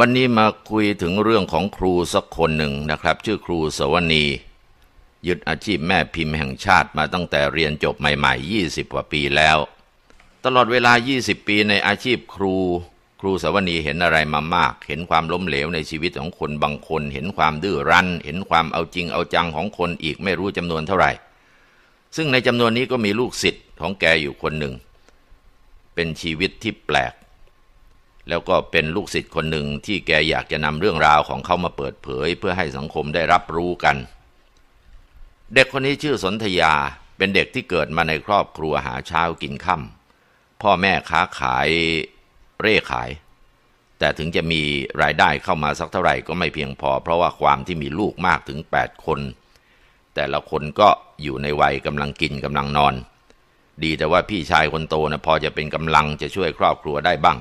วันนี้มาคุยถึงเรื่องของครูสักคนหนึ่งนะครับ ชื่อครูสวนียึดอาชีพแม่พิมพ์แห่งชาติมาตั้งแต่เรียนจบใหม่ ๆ 20 กว่าปีแล้ว ตลอดเวลา 20 ปีในอาชีพครู ครูสวนีเห็นอะไรมามาก เห็นความล้มเหลวในชีวิตของคนบางคน เห็นความดื้อรั้น เห็นความเอาจริงเอาจังของคนอีกไม่รู้จำนวนเท่าไหร่ ซึ่งในจำนวนนี้ก็มีลูกศิษย์ของแกอยู่คนหนึ่ง เป็นชีวิตที่แปลก แล้วก็เป็นลูกศิษย์คนหนึ่งที่แกอยากจะนำเรื่องราวของเขามาเปิดเผย เพื่อให้สังคมได้รับรู้กัน เด็กคนนี้ชื่อสนธยาเป็นเด็กที่เกิดมาในครอบครัวหาเช้ากินค่ำพ่อแม่ค้าขายเร่ขาย แต่ถึงจะมีรายได้เข้ามาสักเท่าไหร่ก็ไม่เพียงพอ เพราะว่าความที่มีลูกมากถึง 8 คน แต่ละคนก็อยู่ในวัยกำลังกินกำลังนอน ดีแต่ว่าพี่ชายคนโตนะพอจะเป็นกำลังจะช่วยครอบครัวได้บ้าง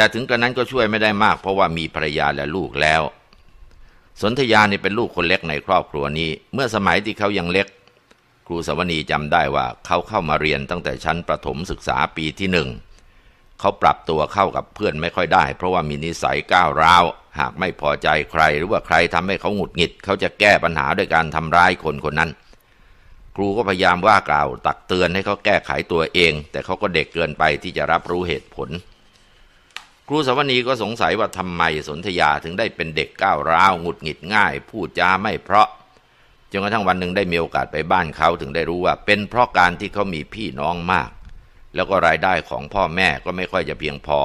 แต่ถึงกระนั้นก็ช่วยไม่ได้มาก เพราะว่ามีภรรยาและลูกแล้ว สนธยานี่เป็นลูกคนเล็กในครอบครัวนี้ เมื่อสมัยที่เขายังเล็ก ครูสวนีจำได้ว่าเขาเข้ามาเรียนตั้งแต่ชั้นประถมศึกษาปีที่หนึ่งเขาปรับตัวเข้ากับเพื่อนไม่ค่อยได้ เพราะว่ามีนิสัยก้าวร้าว หากไม่พอใจใคร หรือว่าใครทำให้เขาหงุดหงิด เขาจะแก้ปัญหาด้วยการทำร้ายคนคนนั้น ครูก็พยายามว่ากล่าวตักเตือนให้เขาแก้ไขตัวเอง แต่เขาก็เด็กเกินไปที่จะรับรู้เหตุผล ครูสวนีก็สงสัยว่าทำไมสนธยาถึงได้เป็นเด็กก้าวร้าวหงุดหงิดง่าย พูดจาไม่เพราะจนกระทั่งวันหนึ่งได้มีโอกาสไปบ้านเขาถึงได้รู้ว่า เป็นเพราะการที่เขามีพี่น้องมาก แล้วก็รายได้ของพ่อแม่ก็ไม่ค่อยจะเพียงพอ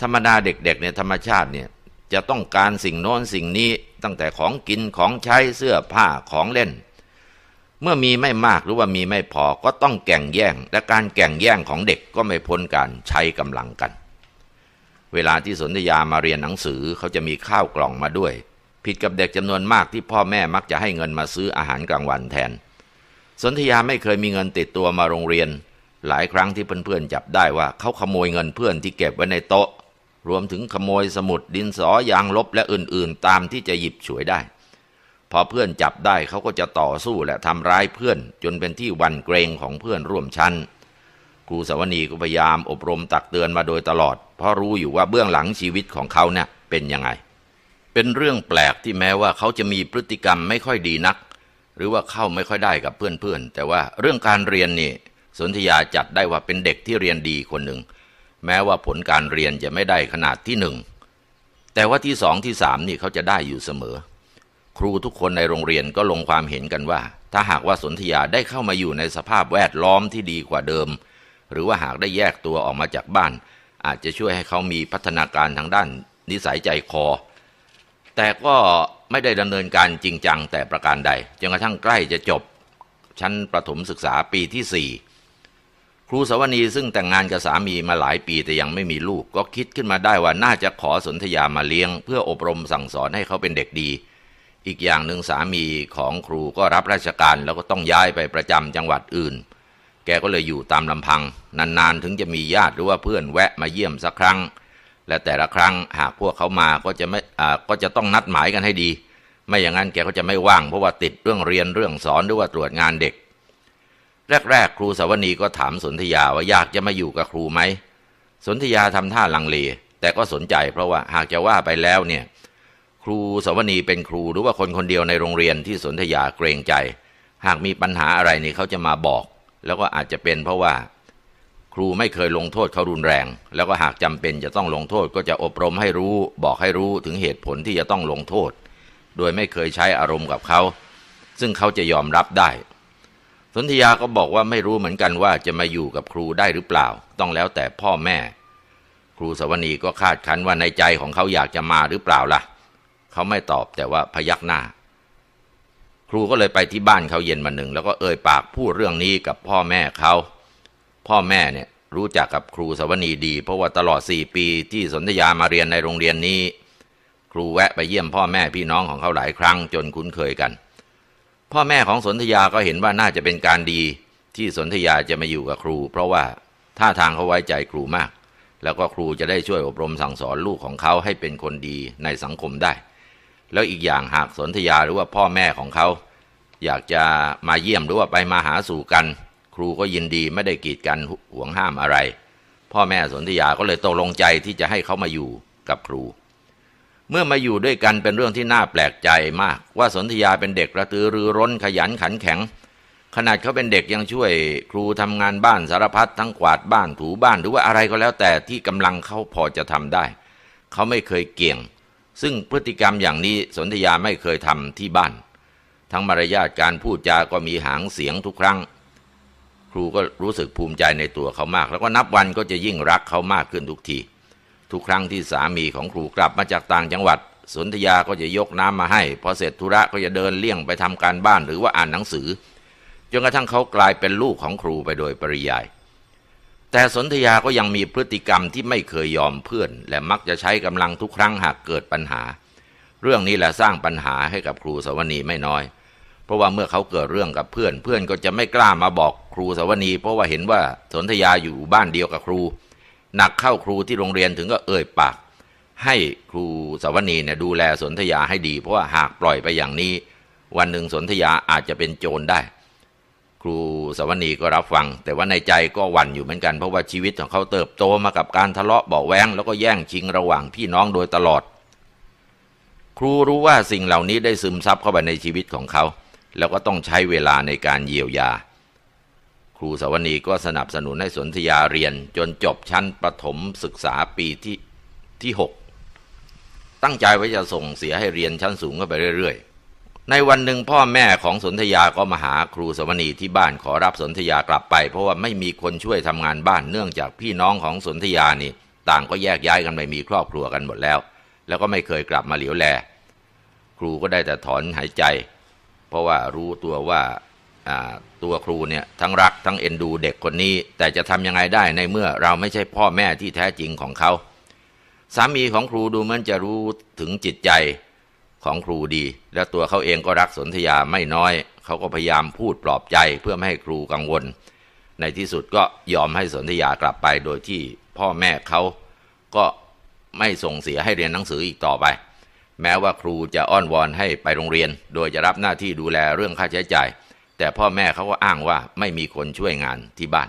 ธรรมดาเด็กๆในธรรมชาติเนี่ยจะต้องการสิ่งโน้นสิ่งนี้ตั้งแต่ของกินของใช้เสื้อผ้าของเล่น เมื่อมีไม่มากหรือว่ามีไม่พอก็ต้องแก่งแย่ง และการแก่งแย่งของเด็กก็ไม่พ้นการใช้กำลังกัน เวลาที่สนธยามาเรียนหนังสือเขาจะมีข้าวกล่องมาด้วย ผิดกับเด็กจำนวนมากที่พ่อแม่มักจะให้เงินมาซื้ออาหารกลางวันแทน สนธยาไม่เคยมีเงินติดตัวมาโรงเรียน หลายครั้งที่เพื่อนๆจับได้ว่าเขาขโมยเงินเพื่อนที่เก็บไว้ในโต๊ะ รวมถึงขโมยสมุดดินสอยางลบและอื่นๆ ตามที่จะหยิบฉวยได้ พอเพื่อนจับได้เขาก็จะต่อสู้และทำร้ายเพื่อน จนเป็นที่วันเกรงของเพื่อนร่วมชั้น ครูสวนีก็พยายามอบรมตักเตือนมาโดยตลอด เพราะรู้อยู่ว่าเบื้องหลังชีวิตของเขาเนี่ยเป็นยังไง เป็นเรื่องแปลกที่แม้ว่าเขาจะมีพฤติกรรมไม่ค่อยดีนัก หรือว่าเข้าไม่ค่อยได้กับเพื่อนๆ แต่ว่าเรื่องการเรียนนี่สนธยาจัดได้ว่าเป็นเด็กที่เรียนดีคนหนึ่ง แม้ว่าผลการเรียนจะไม่ได้ขนาดที่หนึ่งแต่ว่าที่สองที่สามนี่เขาจะได้อยู่เสมอ ครูทุกคนในโรงเรียนก็ลงความเห็นกันว่า ถ้าหากว่าสนธยาได้เข้ามาอยู่ในสภาพแวดล้อมที่ดีกว่าเดิม หรือว่าหากได้แยกตัวออกมาจากบ้าน อาจจะช่วยให้เขามีพัฒนาการทางด้านนิสัยใจคอ แต่ก็ไม่ได้ดำเนินการจริงจังแต่ประการใดจนกระทั่งใกล้จะจบชั้นประถมศึกษาปีที่สี่ครูสวนีซึ่งแต่งงานกับสามีมาหลายปีแต่ยังไม่มีลูก ก็คิดขึ้นมาได้ว่าน่าจะขอสนธยามาเลี้ยง เพื่ออบรมสั่งสอนให้เขาเป็นเด็กดี อีกอย่างหนึ่งสามีของครูก็รับราชการแล้วก็ต้องย้ายไปประจำจังหวัดอื่น แกก็เลยอยู่ตามลำพัง นานๆ ถึงจะมีญาติหรือว่าเพื่อนแวะมาเยี่ยมสักครั้ง และแต่ละครั้งหากพวกเขามาก็จะไม่อ่าก็จะต้องนัดหมายกันให้ดี ไม่อย่างนั้นแกก็จะไม่ว่างเพราะว่าติดเรื่องเรียนเรื่องสอนหรือว่าตรวจงานเด็ก แรกๆ ครูสวนีก็ถามสนธยาว่าอยากจะมาอยู่กับครูไหมสนธยาทำท่าลังเลแต่ก็สนใจเพราะว่าหากจะว่าไปแล้วเนี่ยครูสวนีเป็นครูหรือว่าคนคนเดียวในโรงเรียนที่สนธยาเกรงใจ หากมีปัญหาอะไรนี่เขาจะมาบอก แล้วก็อาจจะเป็นเพราะว่าครูไม่เคยลงโทษเขารุนแรง แล้วก็หากจำเป็นจะต้องลงโทษก็จะอบรมให้รู้บอกให้รู้ถึงเหตุผลที่จะต้องลงโทษ โดยไม่เคยใช้อารมณ์กับเขา ซึ่งเขาจะยอมรับได้ สนธยาก็บอกว่าไม่รู้เหมือนกันว่าจะมาอยู่กับครูได้หรือเปล่า ต้องแล้วแต่พ่อแม่ ครูสวนีก็คาดคันว่าในใจของเขาอยากจะมาหรือเปล่าล่ะ เขาไม่ตอบแต่ว่าพยักหน้า ครูก็เลยไปที่บ้านเขาเย็นมาหนึ่งแล้วก็เอ่ยปากพูดเรื่องนี้กับพ่อแม่เขาพ่อแม่เนี่ยรู้จักกับครูสวนีดี เพราะว่าตลอดสี่ปีที่สนธยามาเรียนในโรงเรียนนี้ ครูแวะไปเยี่ยมพ่อแม่พี่น้องของเขาหลายครั้งจนคุ้นเคยกัน พ่อแม่ของสนธยาก็เห็นว่าน่าจะเป็นการดีที่สนธยาจะมาอยู่กับครู เพราะว่าท่าทางเขาไว้ใจครูมาก แล้วก็ครูจะได้ช่วยอบรมสั่งสอนลูกของเขาให้เป็นคนดีในสังคมได้ แล้วอีกอย่างหากสนธยาหรือว่าพ่อแม่ของเขา อยากจะมาเยี่ยมหรือว่าไปมาหาสู่กัน ครูก็ยินดีไม่ได้กีดกันห่วงห้ามอะไร พ่อแม่สนธยาก็เลยตกลงใจที่จะให้เขามาอยู่กับครู เมื่อมาอยู่ด้วยกันเป็นเรื่องที่น่าแปลกใจมาก ว่าสนธยาเป็นเด็กกระตือรือร้นขยันขันแข็ง ขนาดเขาเป็นเด็กยังช่วยครูทำงานบ้านสารพัดทั้งกวาดบ้านถูบ้านหรือว่าอะไรก็แล้วแต่ที่กำลังเขาพอจะทำได้ เขาไม่เคยเกี่ยง ซึ่งพฤติกรรมอย่างนี้สนธยาไม่เคยทำที่บ้าน ทั้งมารยาทการพูดจาก็มีหางเสียงทุกครั้ง ครูก็รู้สึกภูมิใจในตัวเขามาก แล้วก็นับวันก็จะยิ่งรักเขามากขึ้นทุกที ทุกครั้งที่สามีของครูกลับมาจากต่างจังหวัด สนธยาก็จะยกน้ำมาให้พอเสร็จธุระก็จะเดินเลี่ยงไปทำการบ้านหรือว่าอ่านหนังสือจนกระทั่งเขากลายเป็นลูกของครูไปโดยปริยาย แต่สนธยาก็ยังมีพฤติกรรมที่ไม่เคยยอมเพื่อน และมักจะใช้กำลังทุกครั้งหากเกิดปัญหา เรื่องนี้แหละสร้างปัญหาให้กับครูสวนีไม่น้อย เพราะว่าเมื่อเขาเกิดเรื่องกับเพื่อน เพื่อนก็จะไม่กล้ามาบอกครูสวนี เพราะว่าเห็นว่าสนธยาอยู่บ้านเดียวกับครู หนักเข้าครูที่โรงเรียนถึงก็เอ่ยปาก ให้ครูสวนีเนี่ยดูแลสนธยาให้ดี เพราะว่าหากปล่อยไปอย่างนี้ วันหนึ่งสนธยาอาจจะเป็นโจรได้ ครูสวนีก็รับฟัง แต่ว่าในใจก็หวั่นอยู่เหมือนกันเพราะว่าชีวิตของเขาเติบโตมากับการทะเลาะเบาแวงแล้วก็แย่งชิงระหว่างพี่น้องโดยตลอด ครูรู้ว่าสิ่งเหล่านี้ได้ซึมซับเข้าไปในชีวิตของเขา แล้วก็ต้องใช้เวลาในการเยียวยา ครูสวนีก็สนับสนุนให้สนธยาเรียน จนจบชั้นประถมศึกษาปีที่ที่หกตั้งใจไว้จะส่งเสียให้เรียนชั้นสูงขึ้นไปเรื่อยๆ ในวันหนึ่งพ่อแม่ของสนธยาก็มาหาครูสวนีที่บ้านขอรับสนธยากลับไป เพราะว่าไม่มีคนช่วยทำงานบ้านเนื่องจากพี่น้องของสนธยานี่ ต่างก็แยกย้ายกันไปมีครอบครัวกันหมดแล้ว แล้วก็ไม่เคยกลับมาเหลียวแล ครูก็ได้แต่ถอนหายใจ เพราะว่ารู้ตัวว่าตัวครูเนี่ยทั้งรักทั้งเอ็นดูเด็กคนนี้ แต่จะทำยังไงได้ในเมื่อเราไม่ใช่พ่อแม่ที่แท้จริงของเขา สามีของครูดูเหมือนจะรู้ถึงจิตใจ ของครูดี และตัวเขาเองก็รักสนธยาไม่น้อย เขาก็พยายามพูดปลอบใจเพื่อไม่ให้ครูกังวล ในที่สุดก็ยอมให้สนธยากลับไปโดยที่พ่อแม่เขาก็ไม่ส่งเสียให้เรียนหนังสืออีกต่อไป แม้ว่าครูจะอ้อนวอนให้ไปโรงเรียน โดยจะรับหน้าที่ดูแลเรื่องค่าใช้จ่าย แต่พ่อแม่เขาก็อ้างว่าไม่มีคนช่วยงานที่บ้าน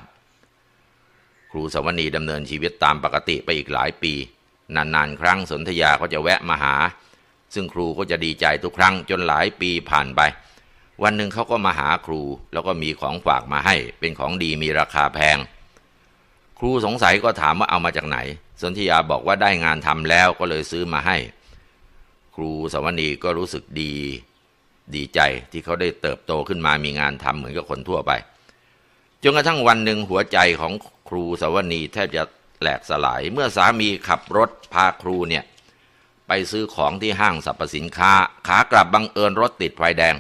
ครูสวนีดำเนินชีวิตตามปกติไปอีกหลายปี นานๆ ครั้งสนธยาก็จะแวะมาหา ซึ่งครูก็จะดีใจทุกครั้งจนหลายปีผ่านไป วันหนึ่งเขาก็มาหาครู แล้วก็มีของฝากมาให้ เป็นของดีมีราคาแพง ครูสงสัยก็ถามว่าเอามาจากไหน สนธยาบอกว่าได้งานทำแล้วก็เลยซื้อมาให้ ครูสวนีก็รู้สึกดี ดีใจที่เขาได้เติบโตขึ้นมามีงานทำเหมือนกับคนทั่วไปจนกระทั่งวันหนึ่งหัวใจของครูสวนีแทบจะแหลกสลาย เมื่อสามีขับรถพาครูเนี่ย ไปซื้อของที่ห้างสรรพสินค้า ขากลับบังเอิญรถติดไฟแดง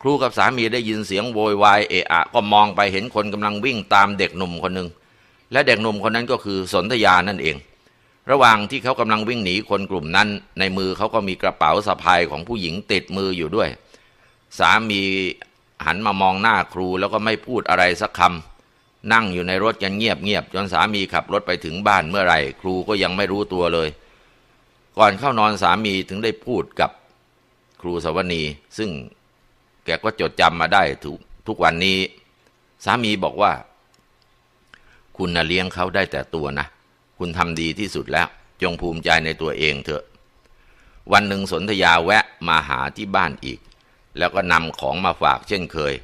ครูกับสามีได้ยินเสียงโวยวายเอะอะก็มองไปเห็นคนกำลังวิ่งตามเด็กหนุ่มคนหนึ่งและเด็กหนุ่มคนนั้นก็คือสนธยานั่นเอง ระหว่างที่เขากำลังวิ่งหนีคนกลุ่มนั้น ในมือเขาก็มีกระเป๋าสะพายของผู้หญิงติดมืออยู่ด้วย สามีหันมามองหน้าครูแล้วก็ไม่พูดอะไรสักคำนั่งอยู่ในรถกันเงียบเงียบจนสามีขับรถไปถึงบ้านเมื่อไหร่ ครูก็ยังไม่รู้ตัวเลย ก่อนเข้านอนสามีถึงได้พูดกับครูสวนี ซึ่งแกก็จดจำมาได้ทุกทุกวันนี้ สามีบอกว่า คุณนะเลี้ยงเขาได้แต่ตัวนะ คุณทำดีที่สุดแล้ว จงภูมิใจในตัวเองเถอะ วันหนึ่งสนธยาแวะมาหาที่บ้านอีก แล้วก็นำของมาฝากเช่นเคย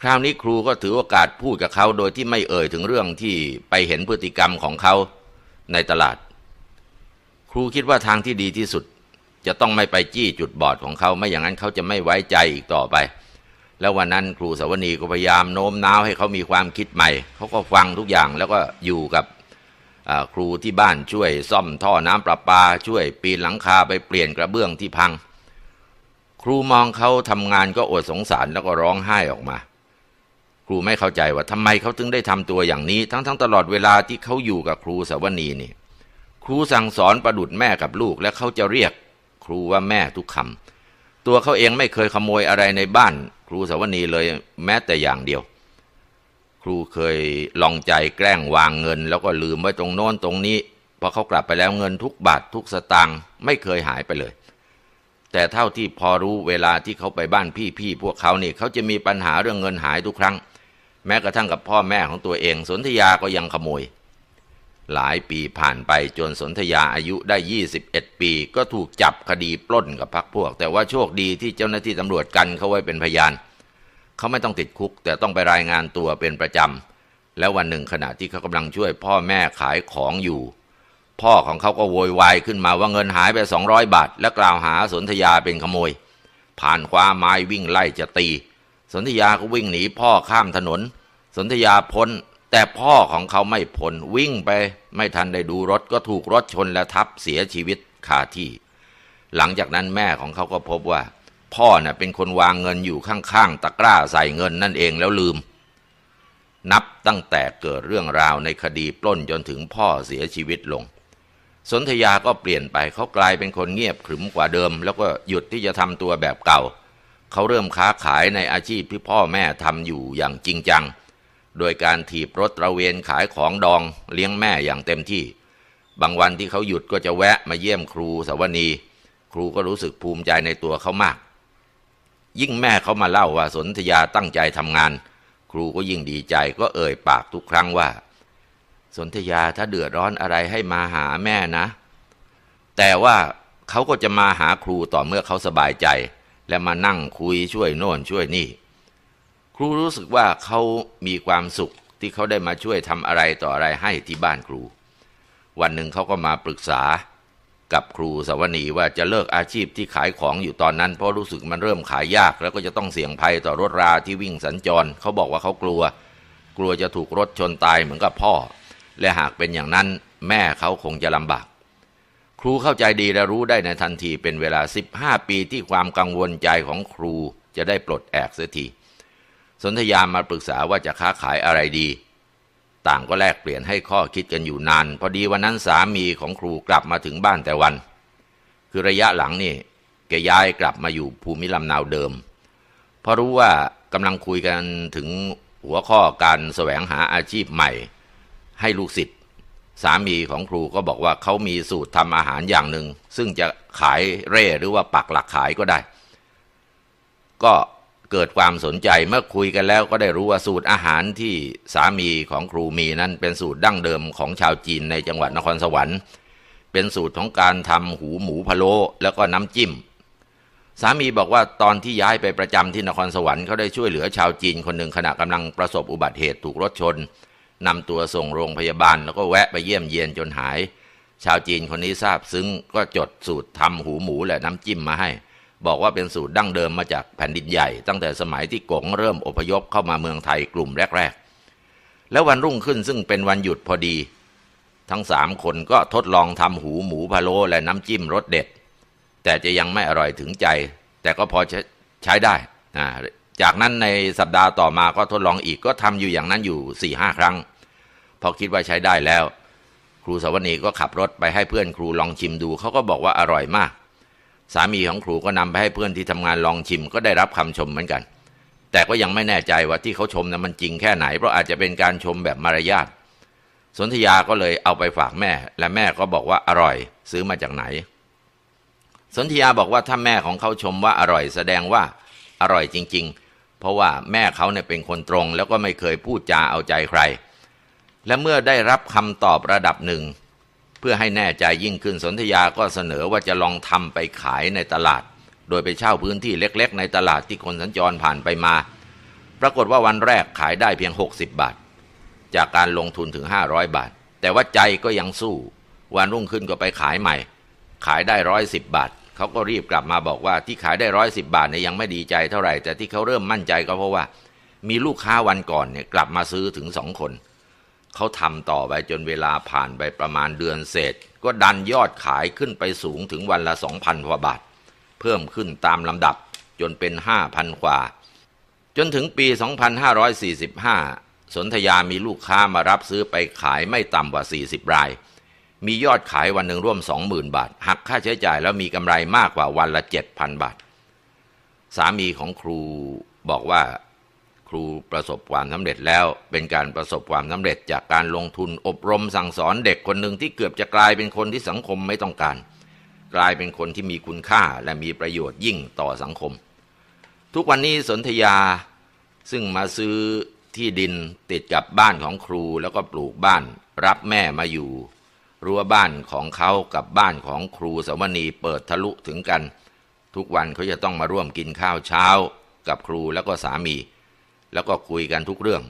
คราวนี้ครูก็ถือโอกาสพูดกับเขาโดยที่ไม่เอ่ยถึงเรื่องที่ไปเห็นพฤติกรรมของเขาในตลาด ครูคิดว่าทางที่ดีที่สุด จะต้องไม่ไปจี้จุดบอดของเขาไม่อย่างนั้นเขาจะไม่ไว้ใจอีกต่อไป แล้ววันนั้นครูสวนีก็พยายามโน้มน้าวให้เขามีความคิดใหม่เขาก็ฟังทุกอย่างแล้วก็อยู่กับครูที่บ้านช่วย ซ่อมท่อน้ำประปา ช่วยปีนหลังคาไปเปลี่ยนกระเบื้องที่พัง ครูมองเขาทำงานก็อดสงสารแล้วก็ร้องไห้ออกมา ครูไม่เข้าใจว่าทำไมเขาถึงได้ทำตัวอย่างนี้ ทั้งๆตลอดเวลาที่เขาอยู่กับครูสวนีนี่ ครูสั่งสอนประดุดแม่กับลูก และเขาจะเรียกครูว่าแม่ทุกคำตัวเขาเองไม่เคยขโมยอะไรในบ้าน ครูสวนีเลยแม้แต่อย่างเดียว ครูเคยลองใจแกล้งวางเงิน แล้วก็ลืมไว้ตรงโน้นตรงนี้พอเขากลับไปแล้วเงินทุกบาททุกสตางค์ไม่เคยหายไปเลย แต่เท่าที่พอรู้เวลาที่เขาไปบ้านพี่ๆพวกเขานี่เขาจะมีปัญหาเรื่องเงินหายทุกครั้ง แม้กระทั่งกับพ่อแม่ของตัวเองสนธยาก็ยังขโมย หลายปีผ่านไปจนสนธยาอายุได้ 21 ปี ก็ถูกจับคดีปล้นกับพักพวก แต่ว่าโชคดีที่เจ้าหน้าที่ตำรวจกันเขาไว้เป็นพยาน เขาไม่ต้องติดคุก แต่ต้องไปรายงานตัวเป็นประจำ แล้ววันหนึ่งขณะที่เขากำลังช่วยพ่อแม่ขายของอยู่ พ่อของเขาก็โวยวายขึ้นมาว่าเงินหายไป 200 บาท และกล่าวหาสนธยาเป็นขโมย ผ่านคว้าไม้วิ่งไล่จะตี สนธยาก็วิ่งหนีพ่อข้ามถนน สนธยาพ้น แต่พ่อของเขาไม่พ้นวิ่งไป ไม่ทันได้ดูรถก็ถูกรถชนและทับเสียชีวิตคาที่ หลังจากนั้นแม่ของเขาก็พบว่า พ่อเน่ะเป็นคนวางเงินอยู่ข้างๆตะกร้าใส่เงินนั่นเองแล้วลืม นับตั้งแต่เกิดเรื่องราวในคดีปล้นจนถึงพ่อเสียชีวิตลง สนธยาก็เปลี่ยนไปเขากลายเป็นคนเงียบขรึมกว่าเดิม แล้วก็หยุดที่จะทำตัวแบบเก่า เขาเริ่มค้าขายในอาชีพที่พ่อแม่ทำอยู่อย่างจริงจัง โดยการถีบรถตระเวนขายของดองเลี้ยงแม่อย่างเต็มที่ บางวันที่เขาหยุดก็จะแวะมาเยี่ยมครูสวนี ครูก็รู้สึกภูมิใจในตัวเขามาก ยิ่งแม่เขามาเล่าว่าสนธยาตั้งใจทำงาน ครูก็ยิ่งดีใจก็เอ่ยปากทุกครั้งว่า สนธยาถ้าเดือดร้อนอะไรให้มาหาแม่นะ แต่ว่าเขาก็จะมาหาครูต่อเมื่อเขาสบายใจ และมานั่งคุยช่วยโน่นช่วยนี่ รูรู้สึกว่าเขามีความสุขที่เขาได้มาช่วยทำอะไรต่ออะไรให้ที่บ้านครู วันหนึ่งเขาก็มาปรึกษากับครูสวนีว่าจะเลิกอาชีพที่ขายของอยู่ตอนนั้น เพราะรู้สึกมันเริ่มขายยาก แล้วก็จะต้องเสี่ยงภัยต่อรถราที่วิ่งสัญจร เขาบอกว่าเขากลัว กลัวจะถูกรถชนตายเหมือนกับพ่อ และหากเป็นอย่างนั้นแม่เขาคงจะลำบาก ครูเข้าใจดีและรู้ได้ในทันทีเป็นเวลา 15 ปีที่ความกังวลใจของครูจะได้ปลดแอกเสียที สนธยามาปรึกษาว่าจะค้าขายอะไรดี ต่างก็แลกเปลี่ยนให้ข้อคิดกันอยู่นาน พอดีวันนั้นสามีของครูกลับมาถึงบ้านแต่วัน คือระยะหลังนี่แกย้ายกลับมาอยู่ภูมิลำนาวเดิม เพราะรู้ว่ากำลังคุยกันถึงหัวข้อการแสวงหาอาชีพใหม่ ให้ลูกศิษย์สามีของครูก็บอกว่าเขามีสูตรทำอาหารอย่างหนึ่งซึ่งจะขายเร่หรือว่าปักหลักขายก็ได้ ก็ เกิดความสนใจเมื่อคุยกันแล้วก็ได้รู้ว่าสูตรอาหารที่สามีของครูมีนั้นเป็นสูตรดั้งเดิมของชาวจีนในจังหวัดนครสวรรค์ เป็นสูตรของการทำหูหมูพะโล้แล้วก็น้ำจิ้ม สามีบอกว่าตอนที่ย้ายไปประจำที่นครสวรรค์เขาได้ช่วยเหลือชาวจีนคนหนึ่งขณะกำลังประสบอุบัติเหตุถูกรถชนนำตัวส่งโรงพยาบาล แล้วก็แวะไปเยี่ยมเยียนจนหาย ชาวจีนคนนี้ทราบซึ้งก็จดสูตรทำหูหมูและน้ำจิ้มมาให้ บอกว่าเป็นสูตรดั้งเดิมมาจากแผ่นดินใหญ่ ตั้งแต่สมัยที่กงเริ่มอพยพเข้ามาเมืองไทยกลุ่มแรก ๆ แล้ววันรุ่งขึ้นซึ่งเป็นวันหยุดพอดี ทั้งสามคนก็ทดลองทำหูหมูพะโล้และน้ำจิ้มรสเด็ด แต่จะยังไม่อร่อยถึงใจ แต่ก็พอใช้ใชได้นะจากนั้นในสัปดาห์ต่อมาก็ทดลองอีกก็ทำอยู่อย่างนั้นอยู่สี่ห้าครั้ง พอคิดว่าใช้ได้แล้ว ครูสวนีก็ขับรถไปให้เพื่อนครูลองชิมดูเขาก็บอกว่าอร่อยมาก สามีของครูก็นำไปให้เพื่อนที่ทำงานลองชิมก็ได้รับคำชมเหมือนกัน แต่ก็ยังไม่แน่ใจว่าที่เขาชมนั้นมันจริงแค่ไหน เพราะอาจจะเป็นการชมแบบมารยาทสนธยาก็เลยเอาไปฝากแม่ และแม่ก็บอกว่าอร่อย ซื้อมาจากไหน สนธยาบอกว่าถ้าแม่ของเขาชมว่าอร่อยแสดงว่าอร่อยจริง ๆ เพราะว่าแม่เขาเนี่ยเป็นคนตรง แล้วก็ไม่เคยพูดจาเอาใจใคร และเมื่อได้รับคำตอบระดับหนึ่ง เพื่อให้แน่ใจยิ่งขึ้นสนธยาก็เสนอว่าจะลองทำไปขายในตลาด โดยไปเช่าพื้นที่เล็ก ๆ ในตลาดที่คนสัญจรผ่านไปมา ปรากฏว่าวันแรกขายได้เพียง 60 บาท จากการลงทุนถึง 500 บาท แต่ว่าใจก็ยังสู้ วันรุ่งขึ้นก็ไปขายใหม่ ขายได้ร้อยสิบบาทเขาก็รีบกลับมาบอกว่าที่ขายได้ร้อยสิบาทเนี่ยยังไม่ดีใจเท่าไหร่แต่ที่เขาเริ่มมั่นใจก็เพราะว่า มีลูกค้าวันก่อนเนี่ยกลับมาซื้อถึงสองคน เขาทำต่อไปจนเวลาผ่านไปประมาณเดือนเศษ ก็ดันยอดขายขึ้นไปสูงถึงวันละสองพันกว่าบาท เพิ่มขึ้นตามลำดับจนเป็นห้าพันกว่า จนถึงปี 2545 สนธยามีลูกค้ามารับซื้อไปขายไม่ต่ำกว่า 40 ราย มียอดขายวันหนึ่งร่วม 20,000 บาท หักค่าใช้จ่ายแล้วมีกำไรมากกว่าวันละ 7,000 บาท สามีของครูบอกว่า ครูประสบความสำเร็จแล้ว เป็นการประสบความสำเร็จจากการลงทุนอบรมสั่งสอนเด็กคนหนึ่งที่เกือบจะกลายเป็นคนที่สังคมไม่ต้องการ กลายเป็นคนที่มีคุณค่าและมีประโยชน์ยิ่งต่อสังคม ทุกวันนี้สนธยาซึ่งมาซื้อที่ดินติดกับบ้านของครูแล้วก็ปลูกบ้าน รับแม่มาอยู่ รั้วบ้านของเขากับบ้านของครูสวนีเปิดทะลุถึงกัน ทุกวันเขาจะต้องมาร่วมกินข้าวเช้า กับครูแล้วก็สามี แล้วก็คุยกันทุกเรื่อง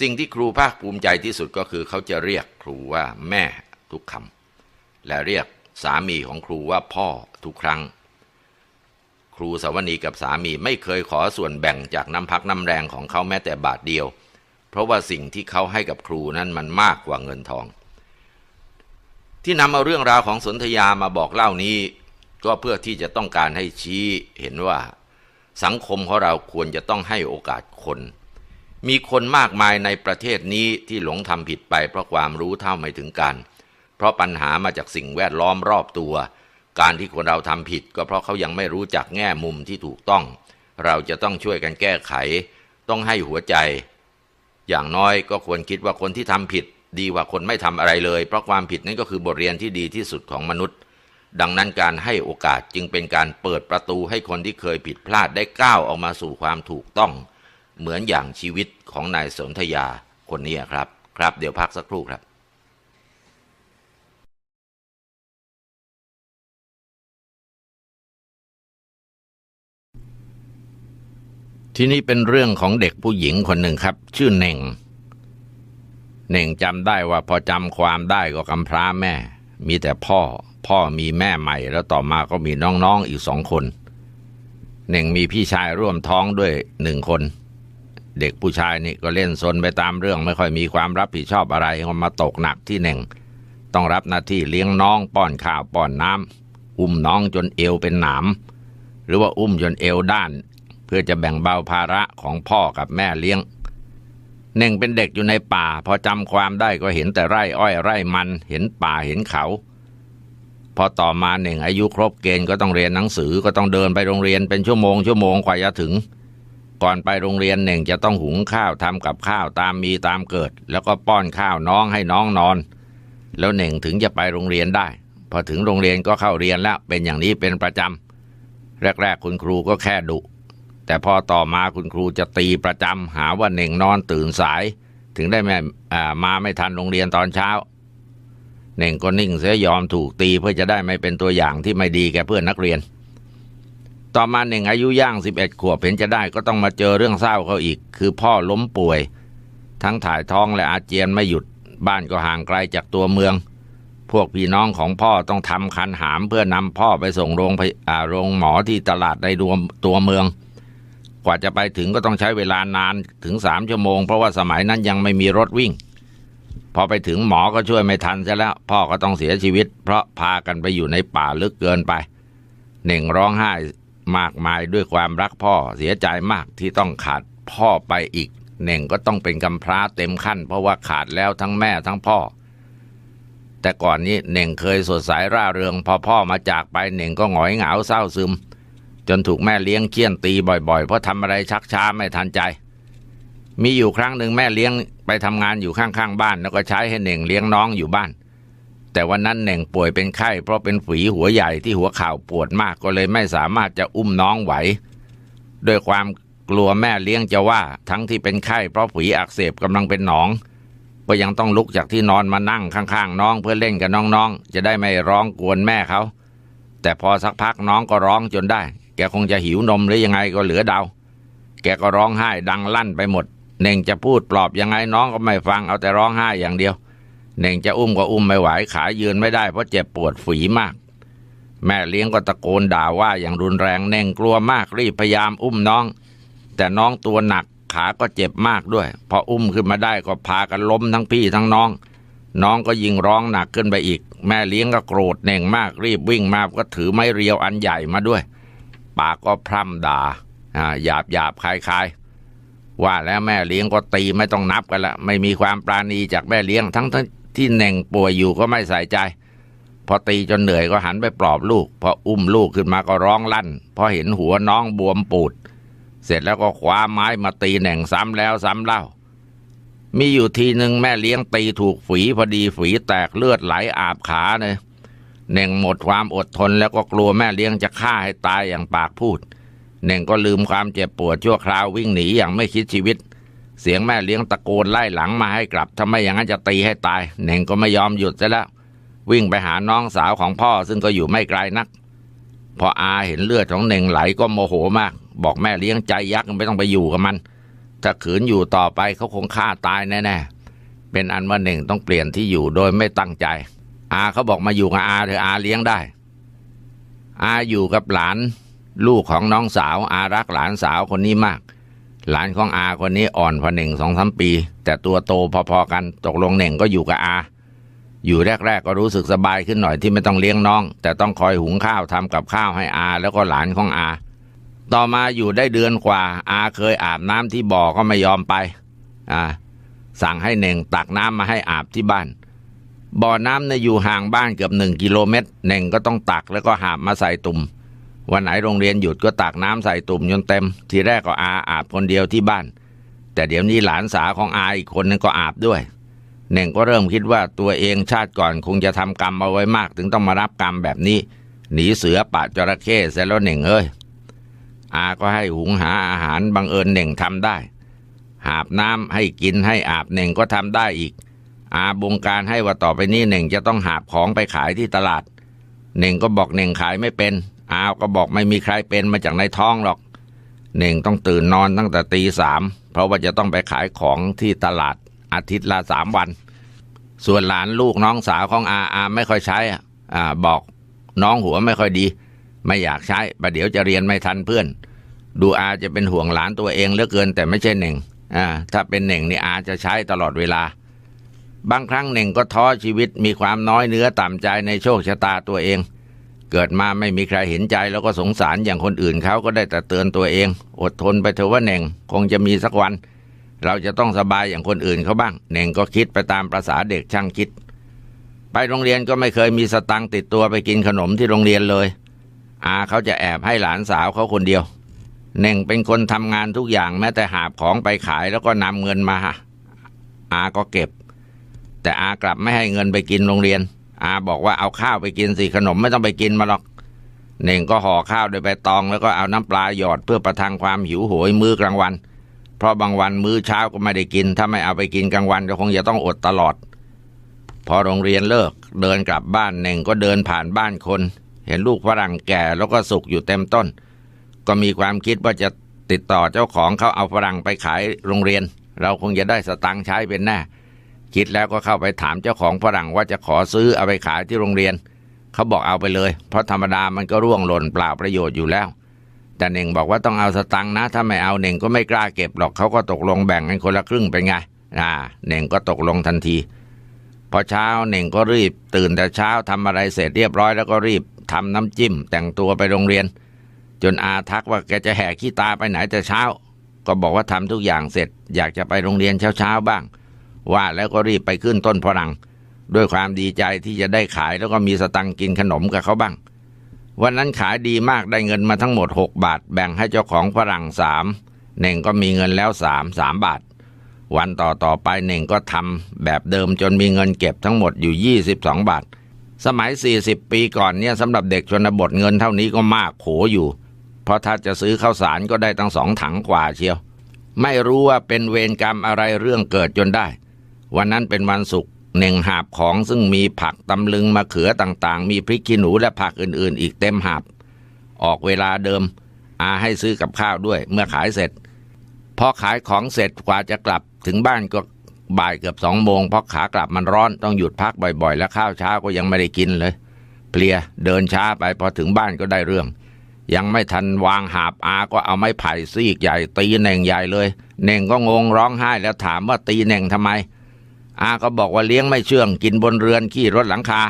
สิ่งที่ครูภาคภูมิใจที่สุดก็คือเขาจะเรียกครูว่าแม่ทุกคำและเรียกสามีของครูว่าพ่อทุกครั้ง ครูสวนีกับสามีไม่เคยขอส่วนแบ่งจากน้ำพักน้ำแรงของเขาแม้แต่บาทเดียว เพราะว่าสิ่งที่เขาให้กับครูนั้นมันมากกว่าเงินทอง ที่นำเอาเรื่องราวของสนธยามาบอกเล่านี้ ก็เพื่อที่จะต้องการให้ชี้เห็นว่า สังคมของเราควรจะต้องให้โอกาสคน มีคนมากมายในประเทศนี้ที่หลงทำผิดไปเพราะความรู้เท่าไม่ถึงการ เพราะปัญหามาจากสิ่งแวดล้อมรอบตัว การที่คนเราทำผิดก็เพราะเขายังไม่รู้จักแง่มุมที่ถูกต้อง เราจะต้องช่วยกันแก้ไข ต้องให้หัวใจ อย่างน้อยก็ควรคิดว่าคนที่ทำผิด ดีกว่าคนไม่ทำอะไรเลย เพราะความผิดนั้นก็คือบทเรียนที่ดีที่สุดของมนุษย์ ดังนั้นการให้โอกาสจึงเป็นการเปิดประตูให้คนที่เคยผิดพลาดได้ก้าวออกมาสู่ความถูกต้อง เหมือนอย่างชีวิตของนายสนธยาคนนี้ครับ ครับ เดี๋ยวพักสักครู่ครับทีนี้เป็นเรื่องของเด็กผู้หญิงคนหนึ่งครับ ชื่อเน่ง เน่งจำได้ว่าพอจำความได้ก็กำพร้าแม่ มีแต่พ่อ พ่อมีแม่ใหม่ แล้วต่อมาก็มีน้องๆอีกสองคนเน่งมีพี่ชายร่วมท้องด้วยหนึ่งคน เด็กผู้ชายนี่ก็เล่นซนไปตามเรื่องไม่ค่อยมีความรับผิดชอบอะไรก็มาตกหนักที่เน่งต้องรับหน้าที่เลี้ยงน้องป้อนข้าวป้อนน้ำอุ้มน้องจนเอวเป็นหนามหรือว่าอุ้มจนเอวด้าน เพื่อจะแบ่งเบาภาระของพ่อกับแม่เลี้ยงเน่งเป็นเด็กอยู่ในป่า พอจำความได้ก็เห็นแต่ไร่อ้อยไร่มัน เห็นป่าเห็นเขา พอต่อมาเน่งอายุครบเกณฑ์ก็ต้องเรียนหนังสือก็ต้องเดินไปโรงเรียนเป็นชั่วโมงชั่วโมงกว่าจะถึง ก่อนไปโรงเรียนเน่งจะต้องหุงข้าวทำกับข้าวตามมีตามเกิด แล้วก็ป้อนข้าวน้องให้น้องนอน แล้วเน่งถึงจะไปโรงเรียนได้ พอถึงโรงเรียนก็เข้าเรียนแล้วเป็นอย่างนี้เป็นประจำแรก ๆ คุณครูก็แค่ดุแต่พอต่อมาคุณครูจะตีประจำหาว่าเน่งนอนตื่นสาย ถึงได้ไม่มาไม่ทันโรงเรียนตอนเช้า เน่งก็นิ่งเสียยอมถูกตีเพื่อจะได้ไม่เป็นตัวอย่างที่ไม่ดีแก่เพื่อนนักเรียน ต่อมาเน่งอายุย่างสิบเอ็ดขวบเห็นจะได้ก็ต้องมาเจอเรื่องเศร้าเขาอีก คือพ่อล้มป่วย ทั้งถ่ายท้องและอาเจียนไม่หยุด บ้านก็ห่างไกลจากตัวเมือง พวกพี่น้องของพ่อต้องทำคันหามเพื่อนำพ่อไปส่งโรงพยาโรงหมอที่ตลาดในดวมตัวเมือง กว่าจะไปถึงก็ต้องใช้เวลานานถึงสามชั่วโมง เพราะว่าสมัยนั้นยังไม่มีรถวิ่ง พอไปถึงหมอก็ช่วยไม่ทันซะแล้ว พ่อก็ต้องเสียชีวิต เพราะพากันไปอยู่ในป่าลึกเกินไป เน่งร้องไห้มากมายด้วยความรักพ่อเสียใจมากที่ต้องขาดพ่อไปอีก เน่งก็ต้องเป็นกำพร้าเต็มขั้น เพราะว่าขาดแล้วทั้งแม่ทั้งพ่อ แต่ก่อนนี้เน่งเคยสดใสร่าเริง พอพ่อมาจากไปเน่งก็หงอยเหงาเศร้าซึม จนถูกแม่เลี้ยงเคี่ยนตีบ่อยๆ เพราะทำอะไรชักช้าไม่ทันใจ มีอยู่ครั้งหนึ่งแม่เลี้ยงไปทำงานอยู่ข้างๆบ้าน แล้วก็ใช้ให้เน่งเลี้ยงน้องอยู่บ้าน แต่วันนั้นเน่งป่วยเป็นไข้ เพราะเป็นฝีหัวใหญ่ที่หัวเข่าปวดมากก็เลยไม่สามารถจะอุ้มน้องไหวด้วยความกลัวแม่เลี้ยงจะว่า ทั้งที่เป็นไข้เพราะฝีอักเสบกำลังเป็นหนอง ก็ยังต้องลุกจากที่นอนมานั่งข้างๆน้องเพื่อเล่นกับน้องๆจะได้ไม่ร้องกวนแม่เขาแต่พอสักพักน้องก็ร้องจนได้ แกคงจะหิวนมหรือยังไงก็เหลือเดา แกก็ร้องไห้ดังลั่นไปหมด เน่งจะพูดปลอบยังไงน้องก็ไม่ฟังเอาแต่ร้องไห้อย่างเดียว เน่งจะอุ้มก็อุ้มไม่ไหวขายืนไม่ได้เพราะเจ็บปวดฝีมาก แม่เลี้ยงก็ตะโกนด่าว่าอย่างรุนแรงเน่งกลัวมากรีบพยายามอุ้มน้อง แต่น้องตัวหนักขาก็เจ็บมากด้วย พออุ้มขึ้นมาได้ก็พากันล้มทั้งพี่ทั้งน้อง น้องก็ยิงร้องหนักขึ้นไปอีก แม่เลี้ยงก็โกรธเน่งมากรีบวิ่งมาก็ถือไม้เรียวอันใหญ่มาด้วย ปากก็พร่ำด่าหยาบหยาบคายคาย ว่าแล้วแม่เลี้ยงก็ตีไม่ต้องนับกันละไม่มีความปราณีจากแม่เลี้ยงทั้งที่เน่งป่วยอยู่ก็ไม่ใส่ใจ พอตีจนเหนื่อยก็หันไปปลอบลูก พออุ้มลูกขึ้นมาก็ร้องลั่น พอเห็นหัวน้องบวมปูด เสร็จแล้วก็คว้าไม้มาตีแหน่งซ้ำแล้วซ้ำเล่า มีอยู่ทีหนึ่งแม่เลี้ยงตีถูกฝีพอดีฝีแตกเลือดไหลอาบขาเลยเน่งหมดความอดทนแล้วก็กลัวแม่เลี้ยงจะฆ่าให้ตายอย่างปากพูดเเน่งก็ลืมความเจ็บปวดชั่วคราววิ่งหนีอย่างไม่คิดชีวิต เสียงแม่เลี้ยงตะโกนไล่หลังมาให้กลับถ้าไม่อย่างนั้นจะตีให้ตาย เน่งก็ไม่ยอมหยุดซะแล้ว วิ่งไปหาน้องสาวของพ่อซึ่งก็อยู่ไม่ไกลนัก พออาเห็นเลือดของเน่งไหลก็โมโหมาก บอกแม่เลี้ยงใจยักษ์ไม่ต้องไปอยู่กับมัน ถ้าขืนอยู่ต่อไปเขาคงฆ่าตายแน่ๆเป็นอันว่าเน่งต้องเปลี่ยนที่อยู่โดยไม่ตั้งใจ อาเขาบอกมาอยู่กับอาเถอะอาเลี้ยงได้ อาอยู่กับหลาน ลูกของน้องสาวอารักหลานสาวคนนี้มาก หลานของอาคนนี้อ่อนพอเน่งสองสามปี แต่ตัวโตพอๆกันตกลงเหน่งก็อยู่กับอา อยู่แรกๆก็รู้สึกสบายขึ้นหน่อยที่ไม่ต้องเลี้ยงน้อง แต่ต้องคอยหุงข้าวทำกับข้าวให้อา แล้วก็หลานของอา ต่อมาอยู่ได้เดือนกว่า อาเคยอาบน้ำที่บ่อก็ไม่ยอมไปอ่าสั่งให้เหน่งตักน้ำมาให้อาบที่บ้านบ่อน้ำเนี่ยอยู่ห่างบ้านเกือบหนึ่งกิโลเมตรเน่งก็ต้องตักแล้วก็หาบมาใส่ตุ่ม วันไหนโรงเรียนหยุดก็ตักน้ำใส่ตุ่มจนเต็ม ทีแรกก็อาอาบคนเดียวที่บ้าน แต่เดี๋ยวนี้หลานสาวของอาอีกคนนึงก็อาบด้วยเน่งก็เริ่มคิดว่าตัวเองชาติก่อนคงจะทำกรรมเอาไว้มาก ถึงต้องมารับกรรมแบบนี้ หนีเสือป่าจระเข้เสียแล้วเน่งเอ้ยอาก็ให้หุงหาอาหารบังเอิญเน่งทำได้ หาบน้ำให้กินให้อาบเน่งก็ทำได้อีก อาบงการให้ว่าต่อไปนี้เน่งจะต้องหาบของไปขายที่ตลาด เน่งก็บอกเน่งขายไม่เป็น อาก็บอกไม่มีใครเป็นมาจากในท้องหรอกเน่งต้องตื่นนอนตั้งแต่ตีสามเพราะว่าจะต้องไปขายของที่ตลาดอาทิตย์ละสามวัน ส่วนหลานลูกน้องสาวของอาอาไม่ค่อยใช้อะอ่าบอกน้องหัวไม่ค่อยดี ไม่อยากใช้ประเดี๋ยวจะเรียนไม่ทันเพื่อน ดูอาจะเป็นห่วงหลานตัวเองเหลือเกินแต่ไม่ใช่เน่งอ่าถ้าเป็นเน่งนี่อาจะใช้ตลอดเวลา บางครั้งเน่งก็ท้อชีวิตมีความน้อยเนื้อต่ำใจในโชคชะตาตัวเอง เกิดมาไม่มีใครเห็นใจแล้วก็สงสารอย่างคนอื่นเขาก็ได้แต่เตือนตัวเอง อดทนไปเถอะว่าเน่งคงจะมีสักวัน เราจะต้องสบายอย่างคนอื่นเขาบ้างเน่งก็คิดไปตามประษาเด็กช่างคิด ไปโรงเรียนก็ไม่เคยมีสตังติดตัวไปกินขนมที่โรงเรียนเลยอาเขาจะแอบให้หลานสาวเขาคนเดียวเน่งเป็นคนทำงานทุกอย่างแม้แต่หาบของไปขายแล้วก็นำเงินมาอาก็เก็บ แต่อากลับไม่ให้เงินไปกินโรงเรียน อาบอกว่าเอาข้าวไปกินสิขนมไม่ต้องไปกินมาหรอกเน่งก็ห่อข้าวด้วยใบตองแล้วก็เอาน้ำปลาหยอดเพื่อประทังความหิวโหยมื้อกลางวัน เพราะบางวันมื้อเช้าก็ไม่ได้กิน ถ้าไม่เอาไปกินกลางวันก็คงจะต้องอดตลอด พอโรงเรียนเลิกเดินกลับบ้านเน่งก็เดินผ่านบ้านคน เห็นลูกฝรั่งแก่แล้วก็สุกอยู่เต็มต้น ก็มีความคิดว่าจะติดต่อเจ้าของเขาเอาฝรั่งไปขายโรงเรียน เราคงจะได้สตังค์ใช้เป็นแน่ คิดแล้วก็เข้าไปถามเจ้าของฝรั่งว่าจะขอซื้อเอาไปขายที่โรงเรียน เขาบอกเอาไปเลย เพราะธรรมดามันก็ร่วงหล่นเปล่าประโยชน์อยู่แล้ว แต่เน่งบอกว่าต้องเอาสตังค์นะ ถ้าไม่เอาเน่งก็ไม่กล้าเก็บหรอกเขาก็ตกลงแบ่งกันคนละครึ่งเป็นไงอ่าเน่งก็ตกลงทันทีพอเช้าเน่งก็รีบ ตื่นแต่เช้าทำอะไรเสร็จเรียบร้อยแล้วก็รีบทำน้ำจิ้ม แต่งตัวไปโรงเรียน จนอาทักว่าแกจะแห่ขี้ตาไปไหนแต่เช้า ก็บอกว่าทำทุกอย่างเสร็จ อยากจะไปโรงเรียนเช้าๆบ้าง ว่าแล้วก็รีบไปขึ้นต้นฝรั่งด้วยความดีใจที่จะได้ขายแล้วก็มีสตังค์กินขนมกับเขาบ้าง วันนั้นขายดีมากได้เงินมาทั้งหมด 6 บาท แบ่งให้เจ้าของฝรั่งสามเน่งก็มีเงินแล้วสามสามบาท วันต่อต่อไปเน่งก็ทำแบบเดิมจนมีเงินเก็บทั้งหมดอยู่ 22 บาท สมัย 40 ปีก่อนเนี่ยสำหรับเด็กชนบทเงินเท่านี้ก็มากโขอยู่ เพราะถ้าจะซื้อข้าวสารก็ได้ตั้งสองถังกว่าเชียว ไม่รู้ว่าเป็นเวรกรรมอะไรเรื่องเกิดจนได้ วันนั้นเป็นวันศุกร์เน่งหาบของซึ่งมีผักตำลึงมะเขือต่างๆ มีพริกขี้หนูและผักอื่นๆ อีกเต็มหาบ ออกเวลาเดิม อาให้ซื้อกับข้าวด้วย เมื่อขายเสร็จ พอขายของเสร็จกว่าจะกลับถึงบ้านก็บ่ายเกือบสองโมงเพราะขากลับมันร้อนต้องหยุดพักบ่อยๆ และข้าวเช้าก็ยังไม่ได้กินเลย เพลียเดินช้าไปพอถึงบ้านก็ได้เรื่อง ยังไม่ทันวางหาบอาก็เอาไม้ไผ่ซีกใหญ่ ตีเน่งใหญ่เลย เน่งก็งงร้องไห้แล้วถามว่าตีเน่งทำไม อาก็บอกว่าเลี้ยงไม่เชื่องกินบนเรือนขี้รถหลังคา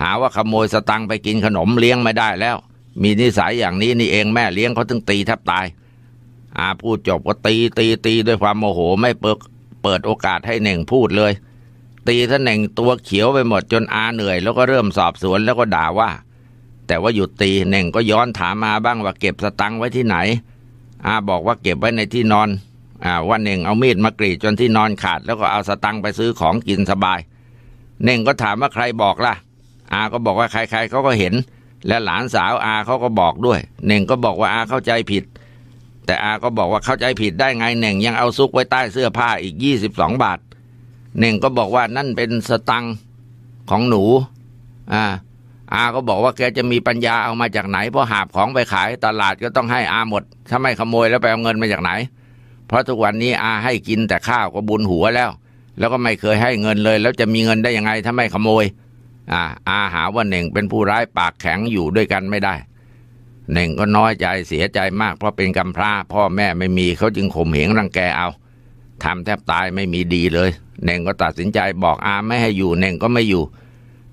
หาว่าขโมยสตังไปกินขนมเลี้ยงไม่ได้แล้ว มีนิสัยอย่างนี้นี่เองแม่เลี้ยงเขาถึงตีแทบตาย อาพูดจบก็ตีตีตีด้วยความโมโหไม่เปิดเปิดโอกาสให้เน่งพูดเลย ตีท่านเน่งตัวเขียวไปหมดจนอาเหนื่อย แล้วก็เริ่มสอบสวนแล้วก็ด่าว่า แต่ว่าหยุดตีเน่งก็ย้อนถามมาบ้างว่าเก็บสตังไว้ที่ไหน อาบอกว่าเก็บไว้ในที่นอน อ่าว่าเน่งเอามีดมากรีดจนที่นอนขาด แล้วก็เอาสตังไปซื้อของกินสบาย เน่งก็ถามว่าใครบอกล่ะ อาก็บอกว่าใครๆเขาก็เห็น และหลานสาวอาเขาก็บอกด้วย เน่งก็บอกว่าอาเข้าใจผิด แต่อาก็บอกว่าเข้าใจผิดได้ไงเน่งยังเอาซุกไว้ใต้เสื้อผ้าอีกยี่สิบสองบาท เน่งก็บอกว่านั่นเป็นสตังของหนู อ่าอาก็บอกว่าแกจะมีปัญญาเอามาจากไหนเพราะหาบของไปขายตลาดก็ต้องให้อาหมด ถ้าไม่ขโมยแล้วไปเอาเงินมาจากไหน เพราะทุกวันนี้อาให้กินแต่ข้าวก็บุญหัวแล้ว แล้วก็ไม่เคยให้เงินเลย แล้วจะมีเงินได้ยังไงถ้าไม่ขโมย อ่า อาหาว่าเน่งเป็นผู้ร้ายปากแข็งอยู่ด้วยกันไม่ได้เน่งก็น้อยใจเสียใจมากเพราะเป็นกำพร้า พ่อแม่ไม่มีเขาจึงข่มเหงรังแกเอาทำแทบตายไม่มีดีเลยเน่งก็ตัดสินใจบอกอาไม่ให้อยู่เน่งก็ไม่อยู่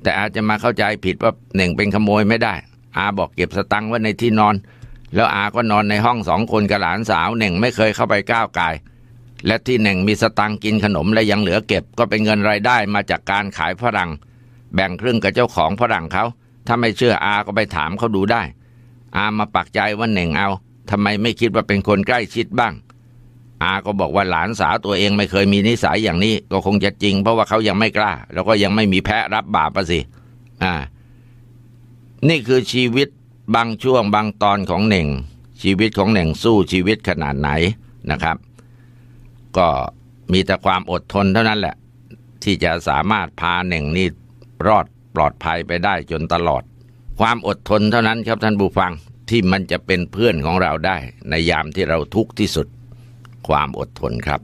แต่อาจจะมาเข้าใจผิดว่าเน่งเป็นขโมยไม่ได้ อาบอกเก็บสตังค์ไว้ในที่นอน แล้วอาก็นอนในห้องสองคนกับหลานสาวเน่งไม่เคยเข้าไปก้าวไกายและที่เน่งมีสตังกินขนมและยังเหลือเก็บ ก็เป็นเงินรายได้มาจากการขายฝรั่ง แบ่งครึ่งกับเจ้าของฝรั่งเขา ถ้าไม่เชื่ออาก็ไปถามเขาดูได้ อามาปักใจว่าเน่งเอาทำไมไม่คิดว่าเป็นคนใกล้ชิดบ้าง อาก็บอกว่าหลานสาวตัวเองไม่เคยมีนิสัยอย่างนี้ ก็คงจะจริง เพราะว่าเขายังไม่กล้า แล้วก็ยังไม่มีแพะรับบาปะสิ อ่า นี่คือชีวิต บางช่วงบางตอนของเน่ง ชีวิตของเน่งสู้ชีวิตขนาดไหนนะครับ ก็มีแต่ความอดทนเท่านั้นแหละ ที่จะสามารถพาเน่งนี่รอดปลอดภัยไปได้จนตลอด ความอดทนเท่านั้นครับท่านผู้ฟังที่มันจะเป็นเพื่อนของเราได้ ในยามที่เราทุกข์ที่สุด ความอดทนครับ